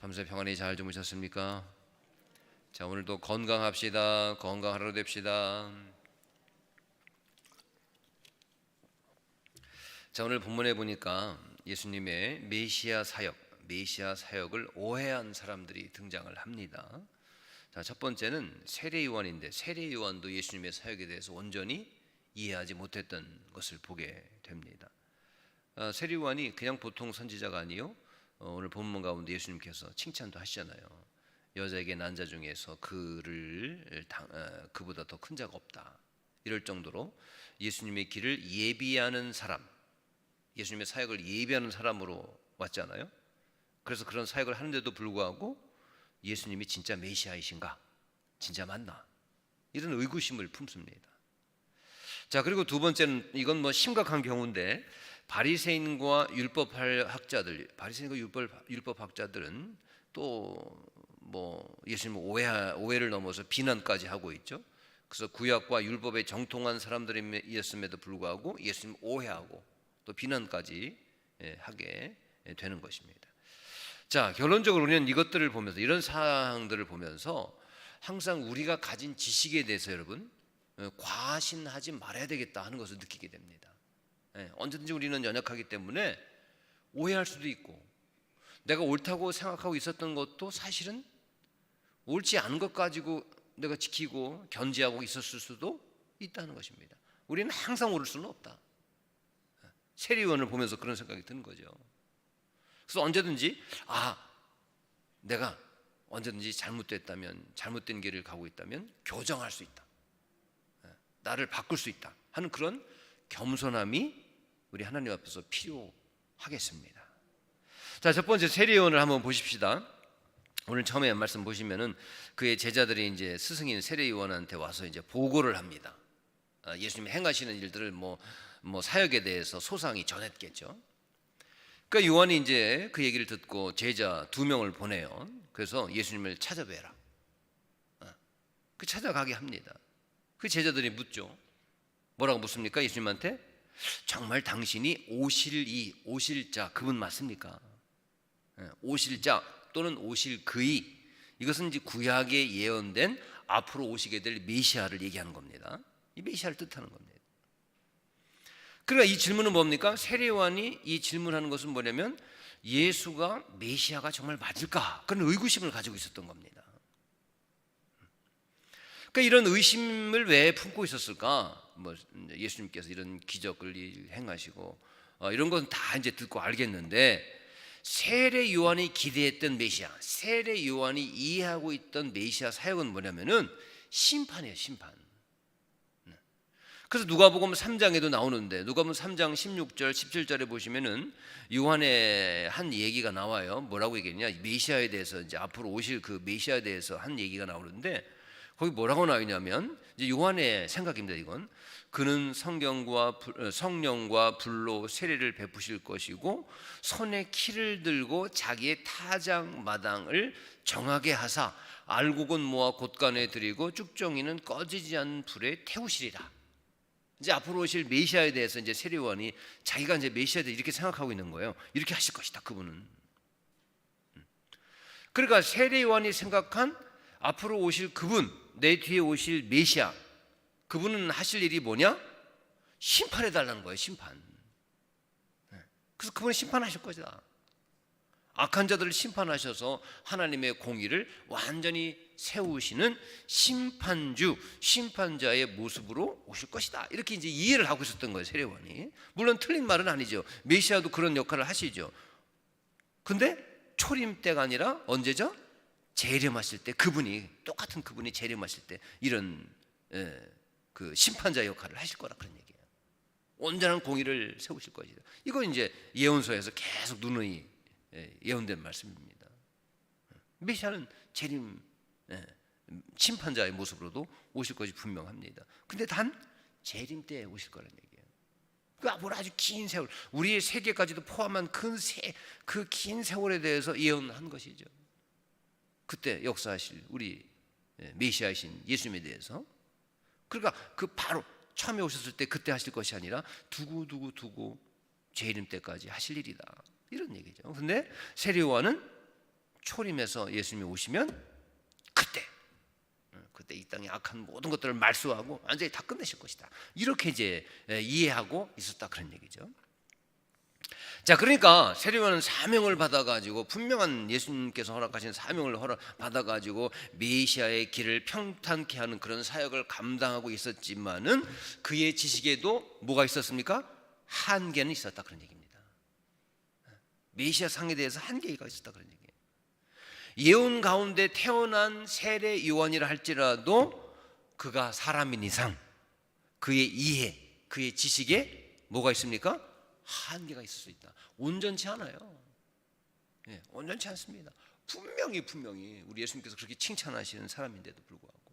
밤새 평안히 잘 주무셨습니까? 자 오늘도 건강합시다. 건강하러 됩시다. 자 오늘 본문에 보니까 예수님의 메시아 사역, 메시아 사역을 오해한 사람들이 등장을 합니다. 자, 첫 번째는 세례 요한인데 세례 요한도 예수님의 사역에 대해서 온전히 이해하지 못했던 것을 보게 됩니다. 아, 세례 요한이 그냥 보통 선지자가 아니요. 어, 오늘 본문 가운데 예수님께서 칭찬도 하시잖아요. 여자에게 난자 중에서 그를 당, 어, 그보다 더 큰 자가 없다. 이럴 정도로 예수님의 길을 예비하는 사람, 예수님의 사역을 예비하는 사람으로 왔잖아요. 그래서 그런 사역을 하는데도 불구하고 예수님이 진짜 메시아이신가? 진짜 맞나? 이런 의구심을 품습니다. 자, 그리고 두 번째는 이건 뭐 심각한 경우인데 바리새인과 율법 학자들, 바리새인과 율법 율법 학자들은 또 뭐 예수님 오해 오해를 넘어서 비난까지 하고 있죠. 그래서 구약과 율법에 정통한 사람들이었음에도 불구하고 예수님 오해하고 또 비난까지 예, 하게 되는 것입니다. 자, 결론적으로 우리는 이것들을 보면서 이런 사항들을 보면서 항상 우리가 가진 지식에 대해서 여러분 어, 과신하지 말아야 되겠다 하는 것을 느끼게 됩니다. 예, 언제든지 우리는 연약하기 때문에 오해할 수도 있고 내가 옳다고 생각하고 있었던 것도 사실은 옳지 않은 것 가지고 내가 지키고 견지하고 있었을 수도 있다는 것입니다. 우리는 항상 옳을 수는 없다. 세리원을 보면서 그런 생각이 드는 거죠. 그래서 언제든지 아 내가 언제든지 잘못됐다면 잘못된 길을 가고 있다면 교정할 수 있다. 나를 바꿀 수 있다 하는 그런 겸손함이 우리 하나님 앞에서 필요하겠습니다. 자, 첫 번째 세례요한을 한번 보십시다. 오늘 처음에 말씀 보시면은 그의 제자들이 이제 스승인 세례요한한테 와서 이제 보고를 합니다. 아, 예수님이 행하시는 일들을 뭐, 뭐 사역에 대해서 소상히 전했겠죠. 그러니까 요한이 이제 그 얘기를 듣고 제자 두 명을 보내요. 그래서 예수님을 찾아뵈라. 아, 그 찾아가게 합니다. 그 제자들이 묻죠. 뭐라고 묻습니까? 예수님한테 정말 당신이 오실 이 오실 자 그분 맞습니까? 예, 오실 자 또는 오실 그이 이것은 이제 구약에 예언된 앞으로 오시게 될 메시아를 얘기하는 겁니다. 이 메시아를 뜻하는 겁니다. 그러니까 이 질문은 뭡니까? 세례요한이 이 질문하는 것은 뭐냐면 예수가 메시아가 정말 맞을까? 그런 의구심을 가지고 있었던 겁니다. 그러니까 이런 의심을 왜 품고 있었을까? 뭐 예수님께서 이런 기적을 행하시고 어, 이런 건 다 이제 듣고 알겠는데 세례 요한이 기대했던 메시아, 세례 요한이 이해하고 있던 메시아 사역은 뭐냐면은 심판이에요, 심판. 네. 그래서 누가복음 3장에도 나오는데 누가복음 3장 16절 17절에 보시면은 요한의 한 얘기가 나와요. 뭐라고 얘기했냐? 메시아에 대해서 이제 앞으로 오실 그 메시아에 대해서 한 얘기가 나오는데 거기 뭐라고 나오냐면 이제 요한의 생각입니다. 이건 그는 성경과 불- 성령과 불로 세례를 베푸실 것이고 손에 키를 들고 자기의 타작 마당을 정하게 하사 알곡은 모아 곳간에 들이고 쭉정이는 꺼지지 않는 불에 태우시리라. 이제 앞으로 오실 메시아에 대해서 이제 세례요한이 자기가 이제 메시아에 이렇게 생각하고 있는 거예요. 이렇게 하실 것이다. 그분은. 음. 그러니까 세례요한이 생각한 앞으로 오실 그분, 내 뒤에 오실 메시아, 그분은 하실 일이 뭐냐? 심판해 달라는 거예요. 심판. 네. 그래서 그분은 심판하실 것이다. 악한 자들을 심판하셔서 하나님의 공의를 완전히 세우시는 심판주, 심판자의 모습으로 오실 것이다. 이렇게 이제 이해를 하고 있었던 거예요, 세례원이. 물론 틀린 말은 아니죠. 메시아도 그런 역할을 하시죠. 근데 초림 때가 아니라 언제죠? 재림하실 때 그분이 똑같은 그분이 재림하실 때 이런 예, 그 심판자 역할을 하실 거라 그런 얘기예요. 온전한 공의를 세우실 것이다. 이건 이제 예언서에서 계속 누누이 예, 예언된 말씀입니다. 메시아는 재림 예, 심판자의 모습으로도 오실 것이 분명합니다. 근데 단 재림 때 오실 거라는 얘기예요. 그 앞으로 아주 긴 세월, 우리의 세계까지도 포함한 그 긴 세월에 대해서 예언한 것이죠. 그때 역사하실 우리 예, 메시아이신 예수님에 대해서 그러니까 그 바로 처음에 오셨을 때 그때 하실 것이 아니라 두고 두고 두고 재림 때까지 하실 일이다 이런 얘기죠. 근데 세례요한은 초림해서 예수님이 오시면 그때 어, 그때 이 땅의 악한 모든 것들을 말소하고 완전히 다 끝내실 것이다. 이렇게 이제 예, 이해하고 있었다 그런 얘기죠. 자, 그러니까 세례요한은 사명을 받아가지고 분명한 예수님께서 허락하신 사명을 허락 받아가지고 메시아의 길을 평탄케 하는 그런 사역을 감당하고 있었지만은 그의 지식에도 뭐가 있었습니까? 한계는 있었다 그런 얘기입니다. 메시아 상에 대해서 한계가 있었다 그런 얘기예요. 예언 가운데 태어난 세례 요한이라 할지라도 그가 사람인 이상 그의 이해, 그의 지식에 뭐가 있습니까? 한계가 있을 수 있다. 온전치 않아요. 예, 온전치 않습니다. 분명히 분명히 우리 예수님께서 그렇게 칭찬하시는 사람인데도 불구하고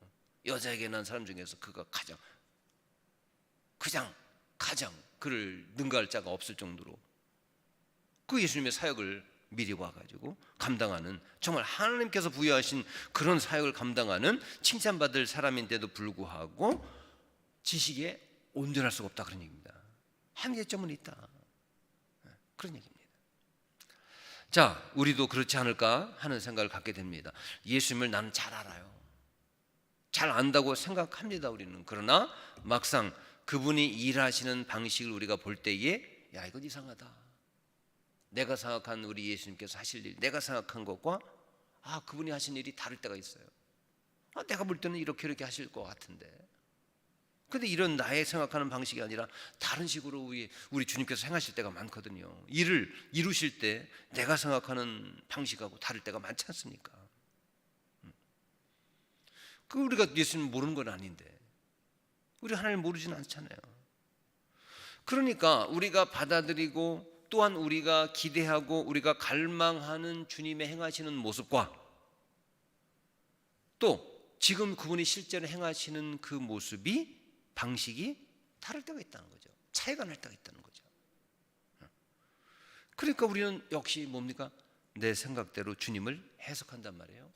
어, 여자에게 난 사람 중에서 그가 가장 가장 가장 그를 능가할 자가 없을 정도로 그 예수님의 사역을 미리 와가지고 감당하는 정말 하나님께서 부여하신 그런 사역을 감당하는 칭찬받을 사람인데도 불구하고 지식에 온전할 수가 없다 그런 얘기입니다. 한계점은 있다. 네, 그런 얘기입니다. 자, 우리도 그렇지 않을까 하는 생각을 갖게 됩니다. 예수님을 나는 잘 알아요. 잘 안다고 생각합니다, 우리는. 그러나 막상 그분이 일하시는 방식을 우리가 볼 때에 야, 이건 이상하다. 내가 생각한 우리 예수님께서 하실 일, 내가 생각한 것과 아, 그분이 하신 일이 다를 때가 있어요. 아, 내가 볼 때는 이렇게 이렇게 하실 것 같은데. 근데 이런 나의 생각하는 방식이 아니라 다른 식으로 우리, 우리 주님께서 행하실 때가 많거든요. 일을 이루실 때 내가 생각하는 방식하고 다를 때가 많지 않습니까? 음. 그 우리가 예수님 모르는 건 아닌데 우리 하나님 모르지는 않잖아요. 그러니까 우리가 받아들이고 또한 우리가 기대하고 우리가 갈망하는 주님의 행하시는 모습과 또 지금 그분이 실제로 행하시는 그 모습이 방식이 다를 때가 있다는 거죠. 차이가 날 때가 있다는 거죠. 그러니까 우리는 역시 뭡니까? 내 생각대로 주님을 해석한단 말이에요.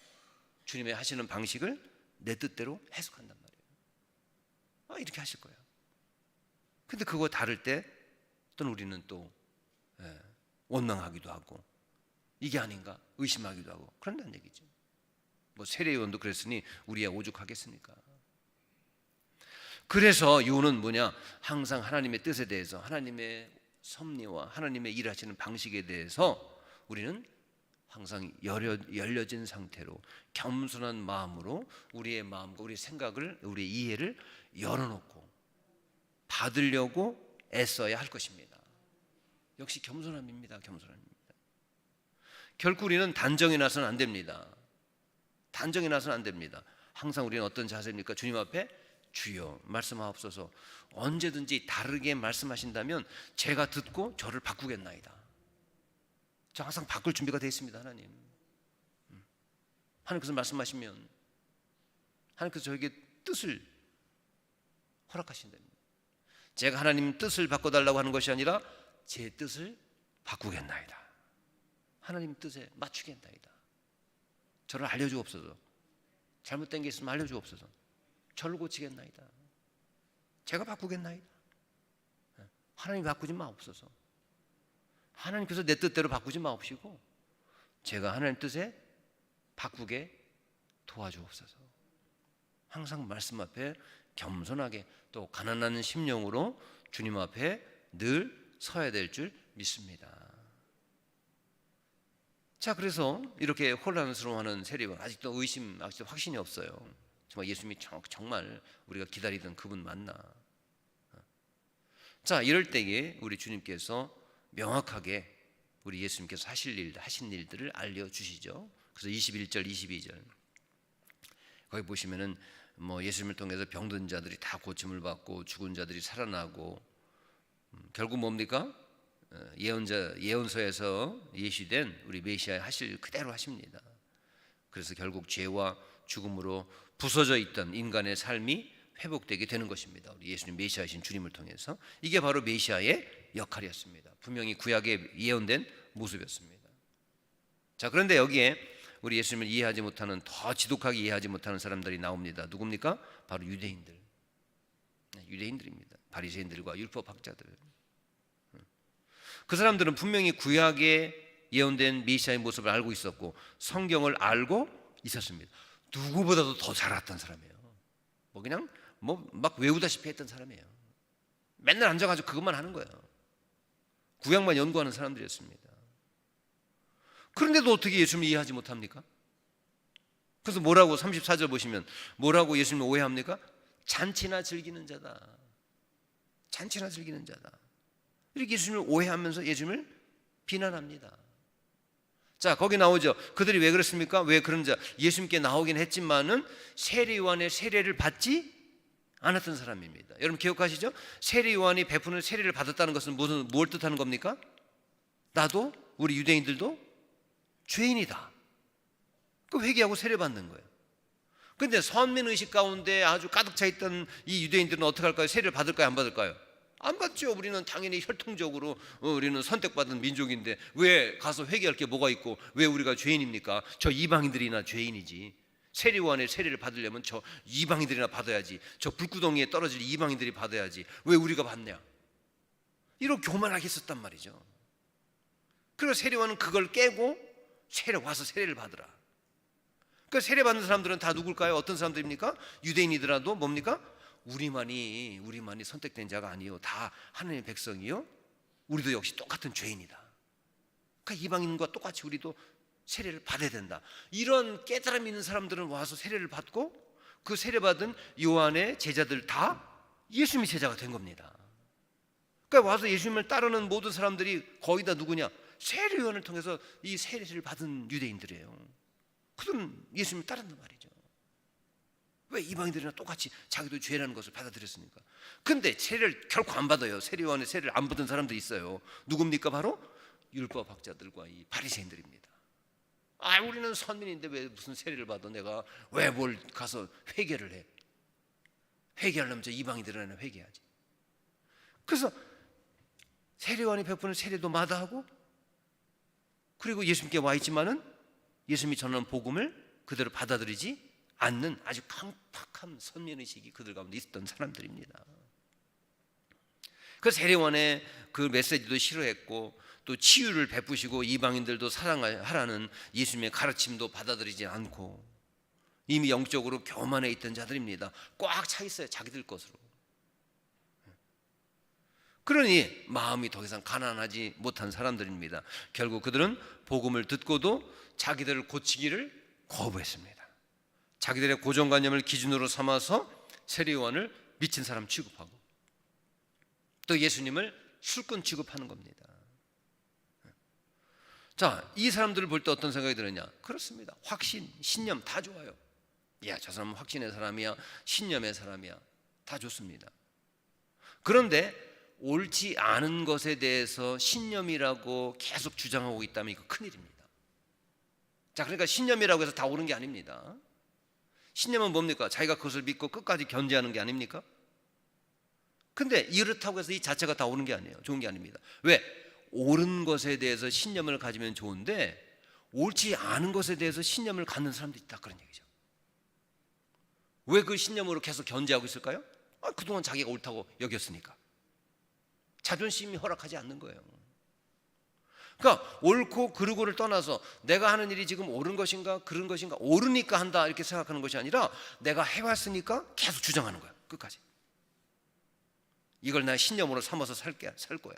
주님의 하시는 방식을 내 뜻대로 해석한단 말이에요. 아, 이렇게 하실 거예요. 근데 그거 다를 때 또는 우리는 또 예, 원망하기도 하고 이게 아닌가 의심하기도 하고 그런다는 얘기죠. 뭐 세례요원도 그랬으니 우리야 오죽하겠습니까? 그래서 이유는 뭐냐? 항상 하나님의 뜻에 대해서 하나님의 섭리와 하나님의 일하시는 방식에 대해서 우리는 항상 열려, 열려진 상태로 겸손한 마음으로 우리의 마음과 우리의 생각을 우리의 이해를 열어놓고 받으려고 애써야 할 것입니다. 역시 겸손함입니다. 겸손함입니다. 결국 우리는 단정이 나서는 안 됩니다. 단정이 나서는 안 됩니다. 항상 우리는 어떤 자세입니까? 주님 앞에 주여 말씀하옵소서 언제든지 다르게 말씀하신다면 제가 듣고 저를 바꾸겠나이다. 저 항상 바꿀 준비가 되어 있습니다, 하나님. 음. 하나님께서 말씀하시면 하나님께서 저에게 뜻을 허락하신답니다. 제가 하나님 뜻을 바꿔달라고 하는 것이 아니라 제 뜻을 바꾸겠나이다. 하나님 뜻에 맞추겠나이다. 저를 알려주옵소서. 잘못된 게 있으면 알려주옵소서. 저를 고치겠나이다. 제가 바꾸겠나이다. 하나님 바꾸지 마옵소서. 하나님께서 내 뜻대로 바꾸지 마옵시고 제가 하나님 뜻에 바꾸게 도와주옵소서. 항상 말씀 앞에 겸손하게 또 가난한 심령으로 주님 앞에 늘 서야 될 줄 믿습니다. 자, 그래서 이렇게 혼란스러워하는 세리와 아직도 의심, 아직도 확신이 없어요. 정말 예수님이 정말 우리가 기다리던 그분 맞나? 자, 이럴 때에 우리 주님께서 명확하게 우리 예수님께서 하실 일, 하신 일들을 알려 주시죠. 그래서 21절, 22절 거기 보시면은 뭐 예수님을 통해서 병든 자들이 다 고침을 받고 죽은 자들이 살아나고 음, 결국 뭡니까? 어, 예언자 예언서에서 예시된 우리 메시아 하실 그대로 하십니다. 그래서 결국 죄와 죽음으로 부서져 있던 인간의 삶이 회복되게 되는 것입니다. 우리 예수님 메시아이신 주님을 통해서 이게 바로 메시아의 역할이었습니다. 분명히 구약에 예언된 모습이었습니다. 자, 그런데 여기에 우리 예수님을 이해하지 못하는 더 지독하게 이해하지 못하는 사람들이 나옵니다. 누굽니까? 바로 유대인들. 네, 유대인들입니다. 바리새인들과 율법 학자들. 그 사람들은 분명히 구약에 예언된 메시아의 모습을 알고 있었고 성경을 알고 있었습니다. 누구보다도 더 잘 알았던 사람이에요. 뭐 그냥 뭐 막 외우다시피 했던 사람이에요. 맨날 앉아가지고 그것만 하는 거예요. 구약만 연구하는 사람들이었습니다. 그런데도 어떻게 예수님을 이해하지 못합니까? 그래서 뭐라고 34절 보시면 뭐라고 예수님을 오해합니까? 잔치나 즐기는 자다. 잔치나 즐기는 자다. 이렇게 예수님을 오해하면서 예수님을 비난합니다. 자, 거기 나오죠. 그들이 왜 그랬습니까? 왜 그런 자? 예수님께 나오긴 했지만은 세례 요한의 세례를 받지 않았던 사람입니다. 여러분 기억하시죠? 세례 요한이 베푸는 세례를 받았다는 것은 무슨 뭘 뜻하는 겁니까? 나도 우리 유대인들도 죄인이다. 그 회개하고 세례 받는 거예요. 근데 선민 의식 가운데 아주 가득 차 있던 이 유대인들은 어떻게 할까요? 세례를 받을까요? 안 받을까요? 안 받죠. 우리는 당연히 혈통적으로 어, 우리는 선택받은 민족인데 왜 가서 회개할 게 뭐가 있고 왜 우리가 죄인입니까? 저 이방인들이나 죄인이지. 세례원의 세례를 받으려면 저 이방인들이나 받아야지. 저 불구덩이에 떨어질 이방인들이 받아야지. 왜 우리가 받냐? 이렇게 교만하게 썼단 말이죠. 그래서 세례원은 그걸 깨고 세례 와서 세례를 받으라. 그 세례 받는 사람들은 다 누굴까요? 어떤 사람들입니까? 유대인이더라도 뭡니까? 우리만이 우리만이 선택된 자가 아니요. 다 하나님의 백성이요. 우리도 역시 똑같은 죄인이다. 그러니까 이방인과 똑같이 우리도 세례를 받아야 된다. 이런 깨달음 있는 사람들은 와서 세례를 받고 그 세례 받은 요한의 제자들 다 예수님의 제자가 된 겁니다. 그러니까 와서 예수님을 따르는 모든 사람들이 거의 다 누구냐? 세례 요한을 통해서 이 세례를 받은 유대인들이에요. 그들은 예수님을 따른단 말이죠. 왜 이방인들이나 똑같이 자기도 죄라는 것을 받아들였습니까? 근데 세례를 결코 안 받아요. 세례요한의 세례를 안 받은 사람도 있어요. 누굽니까? 바로 율법 학자들과 이 바리새인들입니다. 아, 우리는 선민인데 왜 무슨 세례를 받아? 내가 왜 뭘 가서 회개를 해? 회개하려면 저 이방인들은 회개하지. 그래서 세례요한이 베푸는 세례도 마다하고 그리고 예수님께 와 있지만은 예수님이 전하는 복음을 그대로 받아들이지 않는 아주 강팍한 선민의식이 그들 가운데 있었던 사람들입니다. 그 세례원의 그 메시지도 싫어했고 또 치유를 베푸시고 이방인들도 사랑하라는 예수님의 가르침도 받아들이지 않고 이미 영적으로 교만해 있던 자들입니다. 꽉 차 있어요. 자기들 것으로. 그러니 마음이 더 이상 가난하지 못한 사람들입니다. 결국 그들은 복음을 듣고도 자기들을 고치기를 거부했습니다. 자기들의 고정관념을 기준으로 삼아서 세례요한을 미친 사람 취급하고 또 예수님을 술꾼 취급하는 겁니다. 자, 이 사람들을 볼 때 어떤 생각이 드느냐? 그렇습니다. 확신, 신념 다 좋아요. 야, 저 사람은 확신의 사람이야, 신념의 사람이야. 다 좋습니다. 그런데 옳지 않은 것에 대해서 신념이라고 계속 주장하고 있다면 이거 큰일입니다. 자, 그러니까 신념이라고 해서 다 옳은 게 아닙니다. 신념은 뭡니까? 자기가 그것을 믿고 끝까지 견제하는 게 아닙니까? 근데 이렇다고 해서 이 자체가 다 옳은 게 아니에요. 좋은 게 아닙니다. 왜? 옳은 것에 대해서 신념을 가지면 좋은데 옳지 않은 것에 대해서 신념을 갖는 사람도 있다 그런 얘기죠. 왜 그 신념으로 계속 견제하고 있을까요? 아, 그동안 자기가 옳다고 여겼으니까. 자존심이 허락하지 않는 거예요. 그러니까 옳고 그르고를 떠나서 내가 하는 일이 지금 옳은 것인가 그런 것인가 옳으니까 한다 이렇게 생각하는 것이 아니라 내가 해왔으니까 계속 주장하는 거야 끝까지. 이걸 나 신념으로 삼아서 살게 살 거야.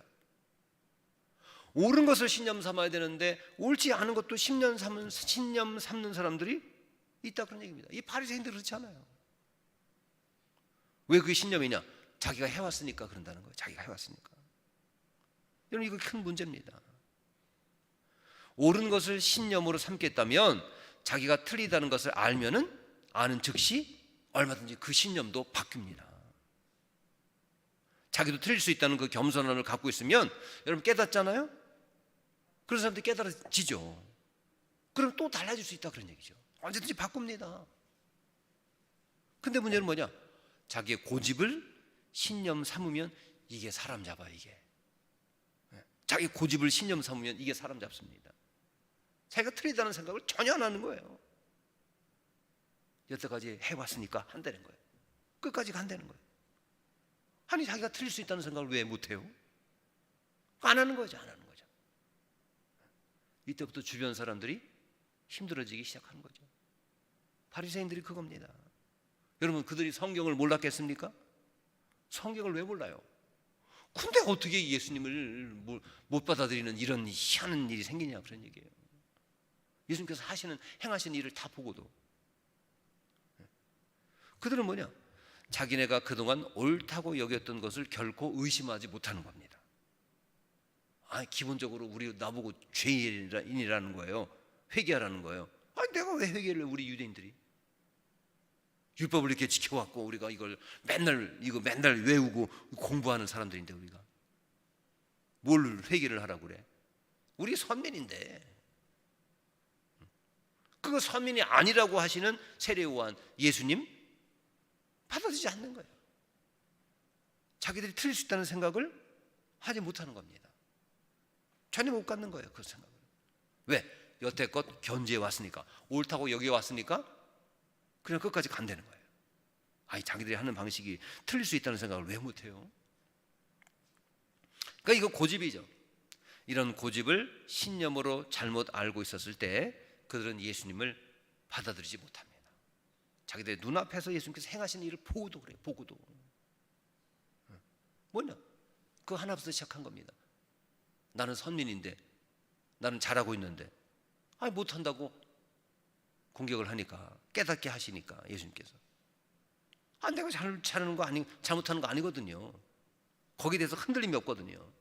옳은 것을 신념 삼아야 되는데 옳지 않은 것도 신념 삼는 신념 삼는 사람들이 있다 그런 얘기입니다. 이 바리새인들 그렇지 않아요. 왜 그게 신념이냐? 자기가 해왔으니까 그런다는 거예요. 자기가 해왔으니까. 여러분 이거 큰 문제입니다. 옳은 것을 신념으로 삼겠다면 자기가 틀리다는 것을 알면은 아는 즉시 얼마든지 그 신념도 바뀝니다. 자기도 틀릴 수 있다는 그 겸손함을 갖고 있으면 여러분 깨닫잖아요. 그런 사람들이 깨달아지죠. 그럼 또 달라질 수 있다 그런 얘기죠. 언제든지 바꿉니다. 근데 문제는 뭐냐? 자기의 고집을 신념 삼으면 이게 사람 잡아 이게. 자기 고집을 신념 삼으면 이게 사람 잡습니다. 자기가 틀리다는 생각을 전혀 안 하는 거예요. 여태까지 해왔으니까 한다는 거예요. 끝까지 간다는 거예요. 아니 자기가 틀릴 수 있다는 생각을 왜 못해요? 안 하는 거죠, 안 하는 거죠. 이때부터 주변 사람들이 힘들어지기 시작하는 거죠. 바리새인들이 그겁니다. 여러분 그들이 성경을 몰랐겠습니까? 성경을 왜 몰라요? 근데 어떻게 예수님을 못- 못 받아들이는 이런 희한한 일이 생기냐 그런 얘기예요. 예수님께서 하시는 행하신 일을 다 보고도 그들은 뭐냐? 자기네가 그동안 옳다고 여겼던 것을 결코 의심하지 못하는 겁니다. 아, 기본적으로 우리 나보고 죄인이라는 거예요. 회개하라는 거예요. 아, 내가 왜 회개를 해, 우리 유대인들이? 율법을 이렇게 지켜왔고 우리가 이걸 맨날 이거 맨날 외우고 공부하는 사람들인데 우리가 뭘 회개를 하라고 그래? 우리 선민인데 그거 선민이 아니라고 하시는 세례요한 예수님 받아들이지 않는 거예요. 자기들이 틀릴 수 있다는 생각을 하지 못하는 겁니다. 전혀 못 갖는 거예요. 그 생각을. 왜? 여태껏 견지해 왔으니까 옳다고 여기 왔으니까 그냥 끝까지 간다는 거예요. 아니 자기들이 하는 방식이 틀릴 수 있다는 생각을 왜 못해요? 그러니까 이거 고집이죠. 이런 고집을 신념으로 잘못 알고 있었을 때 그들은 예수님을 받아들이지 못합니다. 자기들 눈앞에서 예수님께서 행하신 일을 보고도 그래요. 보고도. 뭐냐? 그 하나부터 시작한 겁니다. 나는 선민인데 나는 잘하고 있는데 아니 못한다고 공격을 하니까 깨닫게 하시니까 예수님께서 아 내가 잘 잘하는 거 아니 잘못하는 거 아니거든요. 거기에 대해서 흔들림이 없거든요.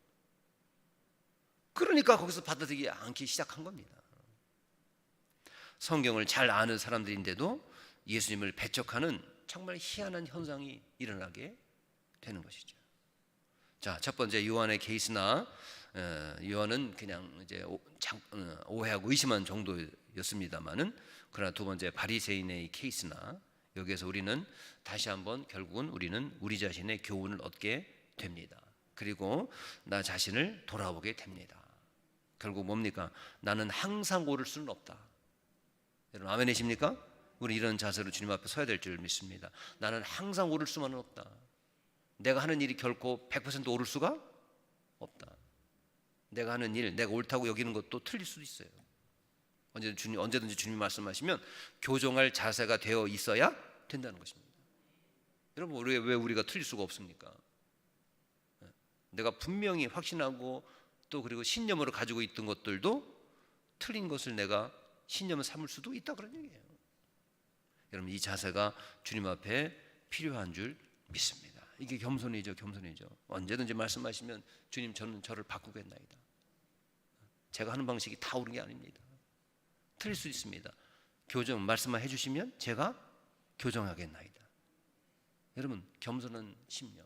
그러니까 거기서 받아들이지 않기 시작한 겁니다. 성경을 잘 아는 사람들인데도 예수님을 배척하는 정말 희한한 현상이 일어나게 되는 것이죠. 자, 첫 번째 요한의 케이스나 어, 요한은 그냥 이제 어, 오해하고 의심한 정도였습니다만은 그러나 두 번째 바리새인의 케이스나 여기에서 우리는 다시 한번 결국은 우리는 우리 자신의 교훈을 얻게 됩니다. 그리고 나 자신을 돌아보게 됩니다. 결국 뭡니까? 나는 항상 오를 수는 없다. 여러분 아멘이십니까? 우리 이런 자세로 주님 앞에 서야 될 줄 믿습니다. 나는 항상 오를 수만은 없다. 내가 하는 일이 결코 100% 오를 수가 없다. 내가 하는 일, 내가 옳다고 여기는 것도 틀릴 수도 있어요. 언제든지 주님, 언제든지 주님 말씀하시면 교정할 자세가 되어 있어야 된다는 것입니다. 여러분 왜, 왜 우리가 틀릴 수가 없습니까? 네. 내가 분명히 확신하고 또 그리고 신념으로 가지고 있던 것들도 틀린 것을 내가 신념을 삼을 수도 있다 그런 얘기예요. 여러분 이 자세가 주님 앞에 필요한 줄 믿습니다. 이게 겸손이죠, 겸손이죠. 언제든지 말씀하시면 주님 저는 저를 바꾸겠나이다. 제가 하는 방식이 다 옳은 게 아닙니다. 틀릴 수 있습니다. 교정 말씀만 해주시면 제가 교정하겠나이다. 여러분 겸손한 심령,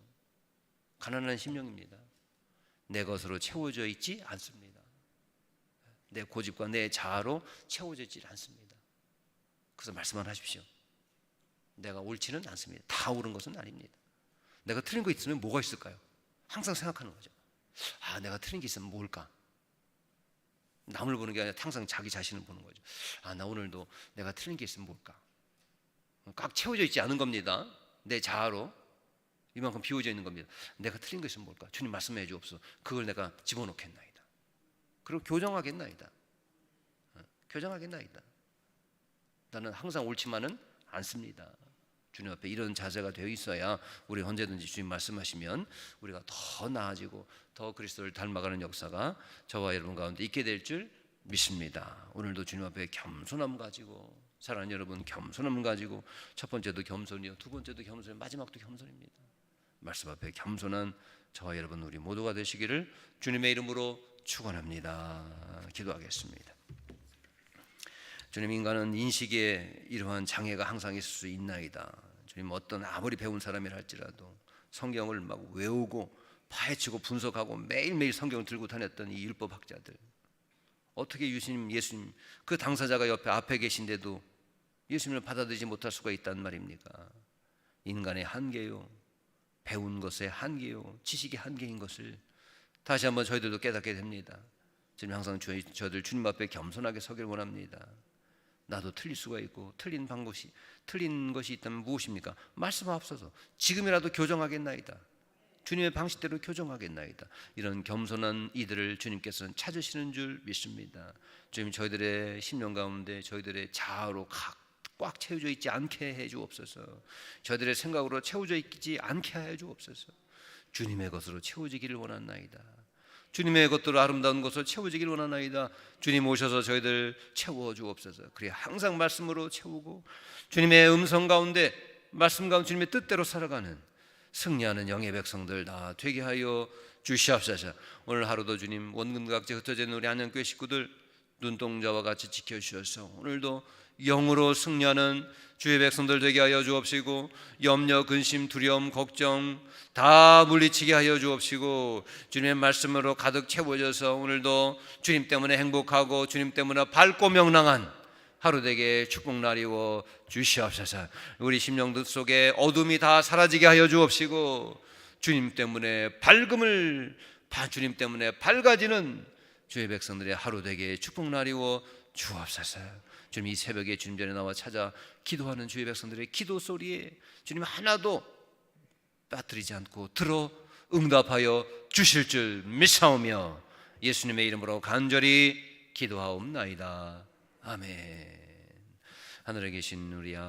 가난한 심령입니다. 내 것으로 채워져 있지 않습니다. 내 고집과 내 자아로 채워져 있지 않습니다. 그래서 말씀만 하십시오. 내가 옳지는 않습니다. 다 옳은 것은 아닙니다. 내가 틀린 거 있으면 뭐가 있을까요? 항상 생각하는 거죠. 아, 내가 틀린 게 있으면 뭘까? 남을 보는 게 아니라 항상 자기 자신을 보는 거죠. 아, 나 오늘도 내가 틀린 게 있으면 뭘까? 꽉 채워져 있지 않은 겁니다. 내 자아로 이만큼 비워져 있는 겁니다. 내가 틀린 게 있으면 뭘까? 주님 말씀해 주옵소서. 그걸 내가 집어넣겠나이다. 그리고 교정하겠나이다. 어, 교정하겠나이다. 나는 항상 옳지만은 않습니다. 주님 앞에 이런 자세가 되어 있어야 우리 언제든지 주님 말씀하시면 우리가 더 나아지고 더 그리스도를 닮아가는 역사가 저와 여러분 가운데 있게 될 줄 믿습니다. 오늘도 주님 앞에 겸손함 가지고 사랑하는 여러분 겸손함 가지고 첫 번째도 겸손이요 두 번째도 겸손 마지막도 겸손입니다. 말씀 앞에 겸손한 저와 여러분 우리 모두가 되시기를 주님의 이름으로 축원합니다. 기도하겠습니다. 주님 인간은 인식에 이러한 장애가 항상 있을 수 있나이다. 주님 어떤 아무리 배운 사람이라 할지라도 성경을 막 외우고 파헤치고 분석하고 매일매일 성경을 들고 다녔던 이 율법 학자들 어떻게 예수님 예수님 그 당사자가 옆에 앞에 계신데도 예수님을 받아들이지 못할 수가 있단 말입니까? 인간의 한계요. 배운 것의 한계요. 지식의 한계인 것을 다시 한번 저희들도 깨닫게 됩니다. 지금 항상 저희, 저들 주님 앞에 겸손하게 서기를 원합니다. 나도 틀릴 수가 있고 틀린 방법이 틀린 것이 있다면 무엇입니까? 말씀하옵소서. 지금이라도 교정하겠나이다. 주님의 방식대로 교정하겠나이다. 이런 겸손한 이들을 주님께서는 찾으시는 줄 믿습니다. 주님 저희들의 심령 가운데 저희들의 자아로 각- 꽉 채워져 있지 않게 해 주옵소서. 저희들의 생각으로 채워져 있지 않게 해 주옵소서. 주님의 것으로 채워지기를 원하나이다. 주님의 것들로 아름다운 것으로 채워지기를 원하나이다. 주님 오셔서 저희들 채워 주옵소서. 그래 항상 말씀으로 채우고 주님의 음성 가운데 말씀 가운데 주님의 뜻대로 살아가는 승리하는 영의 백성들 다 되게 하여 주시옵소서. 오늘 하루도 주님 원근 각지 흩어져 있는 우리 한영교회 식구들 눈동자와 같이 지켜 주셔서 오늘도 영으로 승리하는 주의 백성들 되게 하여 주옵시고 염려, 근심, 두려움, 걱정 다 물리치게 하여 주옵시고 주님의 말씀으로 가득 채워져서 오늘도 주님 때문에 행복하고 주님 때문에 밝고 명랑한 하루 되게 축복 날이워 주시옵소서. 우리 심령 속에 어둠이 다 사라지게 하여 주옵시고 주님 때문에 밝음을 바- 주님 때문에 밝아지는 주의 백성들의 하루 되게 축복 날이워 주옵소서. 주님 이 새벽에 주님 전에 나와 찾아 기도하는 주의 백성들의 기도 소리에 주님 하나도 빠뜨리지 않고 들어 응답하여 주실 줄 믿사오며 예수님의 이름으로 간절히 기도하옵나이다. 아멘. 하늘에 계신 우리 아버지